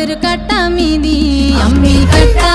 திரு கட்டா மீதி. அம்மி கட்டா